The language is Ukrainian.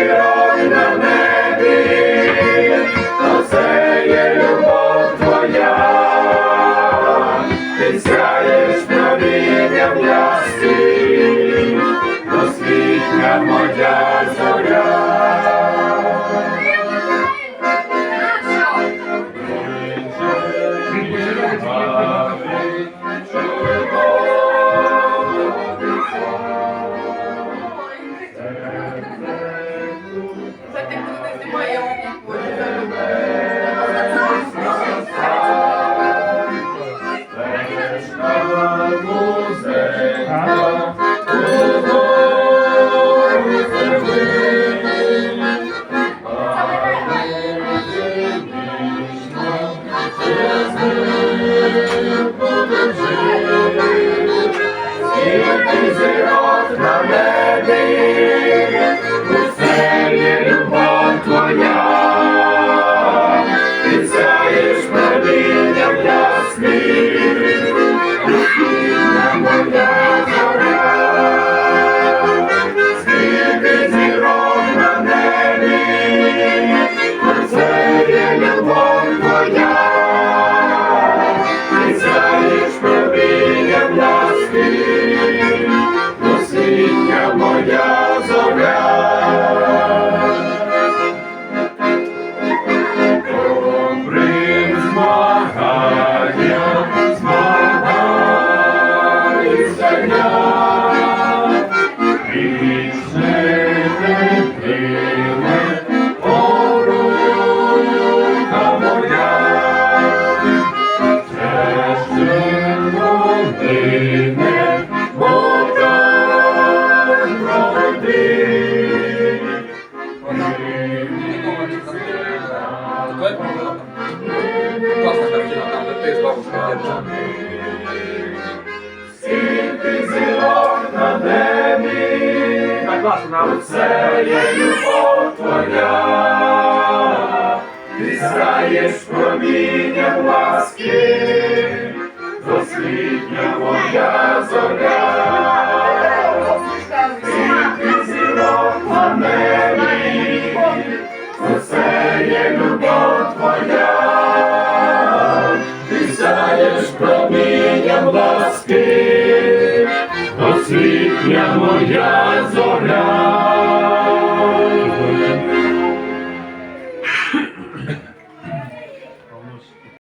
зірок на небі, то це є любов твоя, ти сяєш промінням ласки, освітня моя зоря. Скільки родине, Богдан родин. Такое было? Классная картина, там. Скільки зірок на небі, Так, це є любов твоя, ти сяєш промінням сяєш промінням ласки, освітня моя зоря.